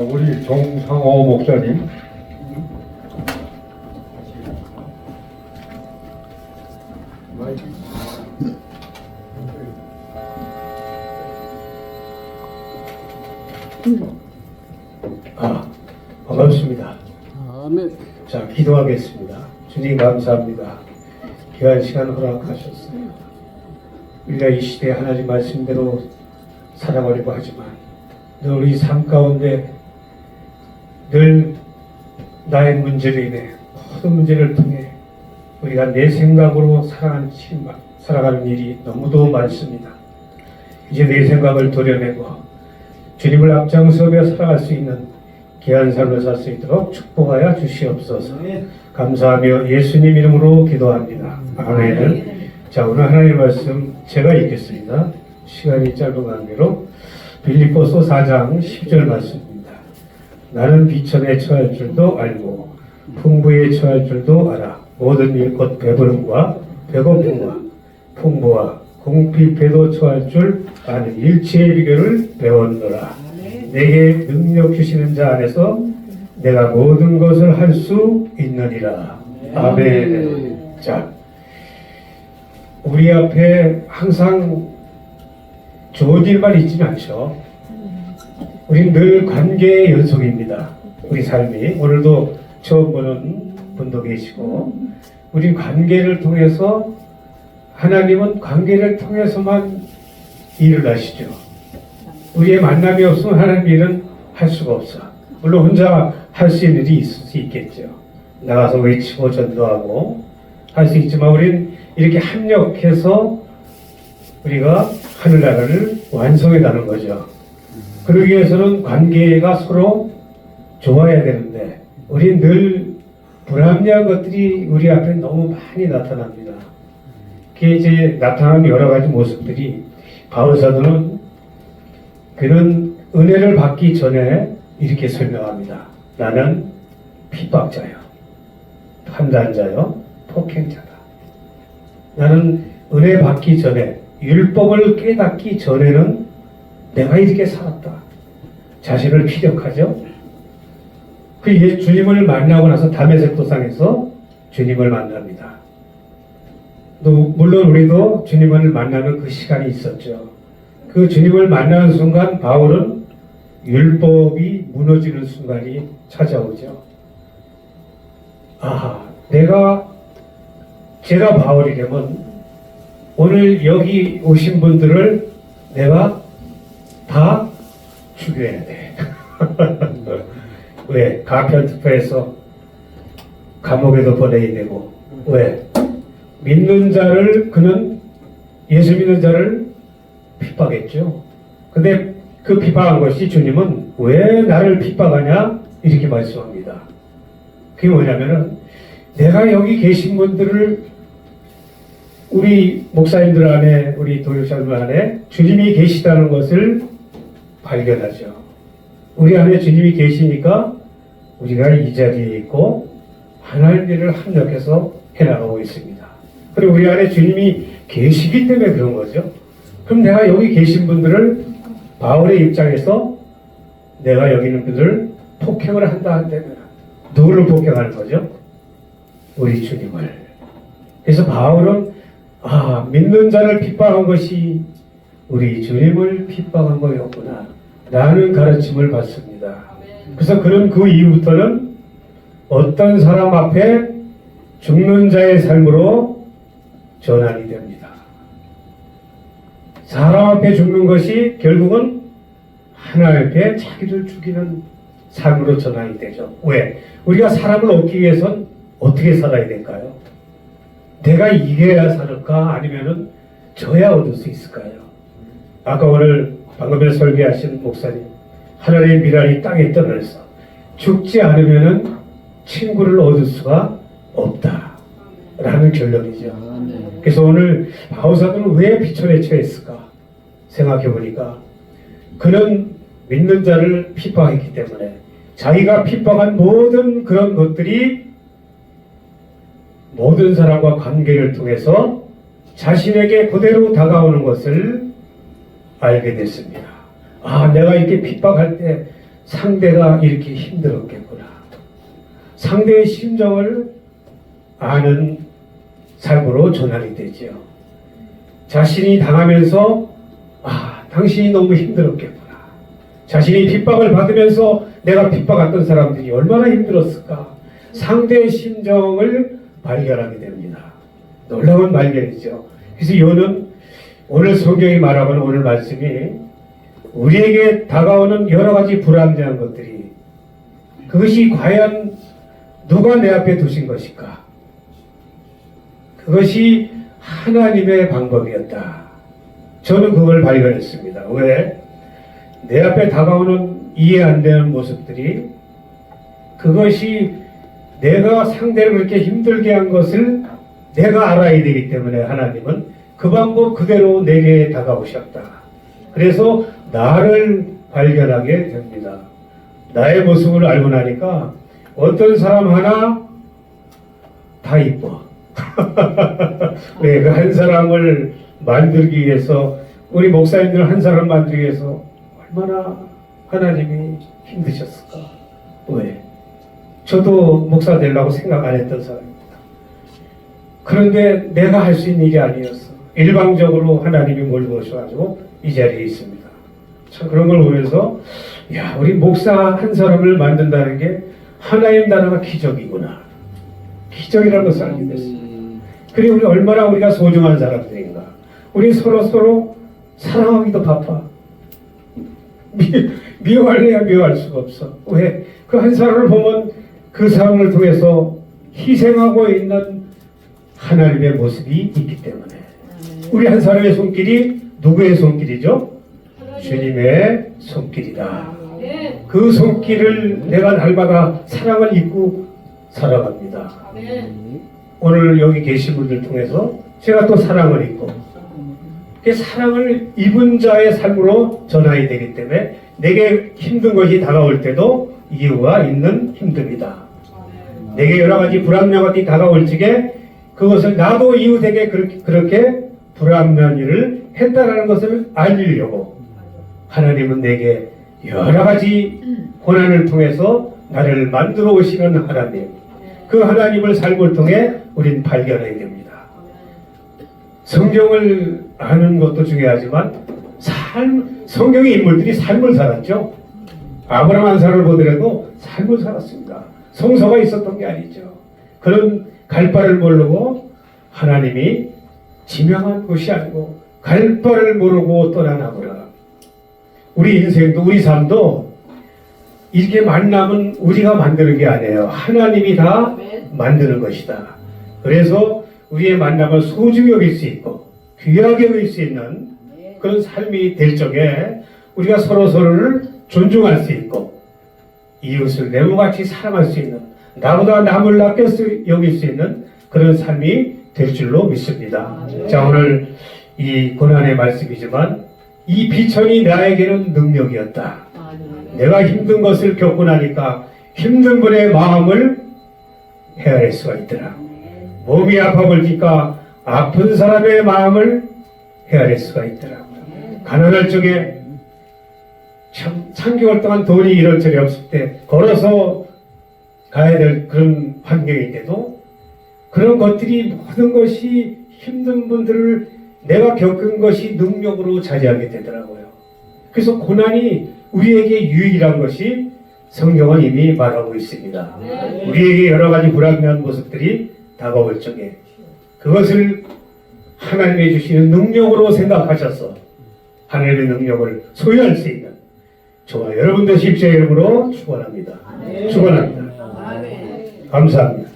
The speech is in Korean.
우리 정상호 목사님 아, 반갑습니다. 아멘. 자, 기도하겠습니다. 주님 감사합니다. 귀한 시간 허락하셨어요. 우리가 이 시대에 하나님 말씀대로 살아가려고 하지만 늘 우리 삶 가운데 늘 나의 문제로 인해 모든 문제를 통해 우리가 내 생각으로 살아가는, 치- 살아가는 일이 너무도 많습니다. 이제 내 생각을 도려내고 주님을 앞장서며 살아갈 수 있는 귀한 삶을 살 수 있도록 축복하여 주시옵소서. 감사하며 예수님 이름으로 기도합니다. 아멘. 자, 오늘 하나님의 말씀 제가 읽겠습니다. 시간이 짧은 관계로 빌립보서 4장 10절 말씀입니다. 나는 비천에 처할 줄도 알고 풍부에 처할 줄도 알아. 모든 일곧 배부름과 배고픔과 풍부와 공핍에도 처할 줄 아는 일치의 비결을 배웠노라. 내게 능력 주시는 자 안에서 내가 모든 것을 할 수 있느니라. 아멘. 자, 우리 앞에 항상 좋은 일만 있지는 않죠. 우린 늘 관계의 연속입니다. 우리 삶이 오늘도 처음 보는 분도 계시고, 우리 관계를 통해서 하나님은 관계를 통해서만 일을 하시죠. 우리의 만남이 없으면 하나님 일은 할 수가 없어. 물론 혼자 할 수 있는 일이 있을 수 있겠죠. 나가서 외치고 전도하고 할 수 있지만 우리는 이렇게 합력해서 우리가 하늘나라를 완성해 가는 거죠. 그러기 위해서는 관계가 서로 좋아야 되는데 우리 늘 불합리한 것들이 우리 앞에 너무 많이 나타납니다. 그게 이제 나타나는 여러 가지 모습들이 바울 사도는 그는 은혜를 받기 전에 이렇게 설명합니다. 나는 핍박자요, 판단자요, 폭행자다. 나는 은혜 받기 전에 율법을 깨닫기 전에는 내가 이렇게 살았다. 자신을 피력하죠. 그 예- 주님을 만나고 나서 담에색 도상에서 주님을 만납니다. 또 물론 우리도 주님을 만나는 그 시간이 있었죠. 그 주님을 만나는 순간 바울은 율법이 무너지는 순간이 찾아오죠. 아, 내가 제가 바울이라면 오늘 여기 오신 분들을 내가 다 죽여야 돼. 왜? 가편 투표에서 감옥에도 보내야 되고 왜? 믿는 자를 그는 예수 믿는 자를 핍박했죠. 근데 그 핍박한 것이 주님은 왜 나를 핍박하냐 이렇게 말씀합니다. 그게 뭐냐면은 내가 여기 계신 분들을 우리 목사님들 안에 우리 도역자들 안에 주님이 계시다는 것을 발견하죠. 우리 안에 주님이 계시니까 우리가 이 자리에 있고 하나님 일을 합력해서 해나가고 있습니다. 그리고 우리 안에 주님이 계시기 때문에 그런 거죠. 그럼 내가 여기 계신 분들을 바울의 입장에서 내가 여기 있는 분들을 폭행을 한다 한다면 누구를 폭행하는 거죠? 우리 주님을. 그래서 바울은 아 믿는 자를 핍박한 것이 우리 주님을 핍박한 거였구나 라는 가르침을 받습니다. 그래서 그는 그 이후부터는 어떤 사람 앞에 죽는 자의 삶으로 전환이 됩니다. 사람 앞에 죽는 것이 결국은 하나님 앞에 자기를 죽이는 삶으로 전환이 되죠. 왜? 우리가 사람을 얻기 위해선 어떻게 살아야 될까요? 내가 이겨야 살을까? 아니면은 져야 얻을 수 있을까요? 아까 오늘 방금 전에 설교하신 목사님, 하나님의 미랄이 땅에 떨어져서 죽지 않으면은 친구를 얻을 수가 없다. 라는 결론이죠. 그래서 오늘 바울사도는 왜 비천에 처했을까 생각해 보니까 그는 믿는 자를 핍박했기 때문에 자기가 핍박한 모든 그런 것들이 모든 사람과 관계를 통해서 자신에게 그대로 다가오는 것을 알게 됐습니다. 아, 내가 이렇게 핍박할 때 상대가 이렇게 힘들었겠구나. 상대의 심정을 아는 삶으로 전환이 되지요. 자신이 당하면서 아, 당신이 너무 힘들었겠구나. 자신이 핍박을 받으면서 내가 핍박했던 사람들이 얼마나 힘들었을까. 상대의 심정을 발견하게 됩니다. 놀라운 발견이죠. 그래서 이거는 오늘 성경이 말하는 오늘 말씀이 우리에게 다가오는 여러 가지 불안정한 것들이 그것이 과연 누가 내 앞에 두신 것일까? 그것이 하나님의 방법이었다. 저는 그걸 발견했습니다. 왜? 내 앞에 다가오는 이해 안 되는 모습들이 그것이 내가 상대를 그렇게 힘들게 한 것을 내가 알아야 되기 때문에 하나님은 그 방법 그대로 내게 다가오셨다. 그래서 나를 발견하게 됩니다. 나의 모습을 알고 나니까 어떤 사람 하나 다 이뻐. 왜 그한 사람을 만들기 위해서 우리 목사님들 한 사람 만들기 위해서 얼마나 하나님이 힘드셨을까? 왜? 저도 목사 되려고 생각 안 했던 사람입니다. 그런데 내가 할 수 있는 일이 아니었어. 일방적으로 하나님이 몰고 오셔가지고 이 자리에 있습니다. 참 그런 걸 보면서 야 우리 목사 한 사람을 만든다는 게 하나님 나라가 기적이구나. 기적이라는 것을 알게 됐습니다. 그리고 우리 얼마나 우리가 소중한 사람들인가. 우리 서로 서로 사랑하기도 바빠. 미, 미워할래야 미워할 수가 없어. 왜? 그 한 사람을 보면 그 사람을 통해서 희생하고 있는 하나님의 모습이 있기 때문에. 우리 한 사람의 손길이 누구의 손길이죠? 주님의 손길이다. 네. 그 손길을 내가 날마다 사랑을 입고 살아갑니다. 오늘 여기 계신 분들 통해서 제가 또 사랑을 입고 그 사랑을 입은 자의 삶으로 전환이 되기 때문에 내게 힘든 것이 다가올 때도 이유가 있는 힘듭니다. 내게 여러 가지 불합리한 것이 다가올 적에 그것을 나도 이웃에게 그렇게, 그렇게 불합리한 일을 했다라는 것을 알리려고 하나님은 내게 여러 가지 고난을 통해서 나를 만들어 오시는 하나님 그 하나님을 삶을 통해 우린 발견해야 됩니다. 성경을 아는 것도 중요하지만 삶, 성경의 인물들이 삶을 살았죠. 아브라함 한 사람을 보더라도 삶을 살았습니다. 성서가 있었던 게 아니죠. 그런 갈 바를 모르고 하나님이 지명한 것이 아니고 갈 바를 모르고 아브라함. 우리 인생도 우리 삶도 이렇게 만남은 우리가 만드는 게 아니에요. 하나님이 다 만드는 것이다. 그래서 우리의 만남을 소중히 여길 수 있고 귀하게 여길 수 있는 그런 삶이 될 적에 우리가 서로 서로를 존중할 수 있고 이웃을 내모같이 사랑할 수 있는 나보다 남을 수- 여길 수 있는 그런 삶이 될 줄로 믿습니다. 자 오늘 이 고난의 말씀이지만 이 비천이 나에게는 능력이었다. 내가 힘든 것을 겪고 나니까 힘든 분의 마음을 헤아릴 수가 있더라. 몸이 아파 보니까 아픈 사람의 마음을 헤아릴 수가 있더라. 가난할 적에 참 3개월 동안 돈이 이런저런 없을 때 걸어서 가야 될 그런 환경인데도 그런 것들이 모든 것이 힘든 분들을 내가 겪은 것이 능력으로 자제하게 되더라고요. 그래서 고난이 우리에게 유익이란 것이 성경은 이미 말하고 있습니다. 우리에게 여러 가지 불합리한 모습들이 다가올 적에 그것을 하나님이 주시는 능력으로 생각하셔서 하나님의 능력을 소유할 수 있는 저와 여러분 되십시오 이름으로 축원합니다. 축원합니다. 감사합니다.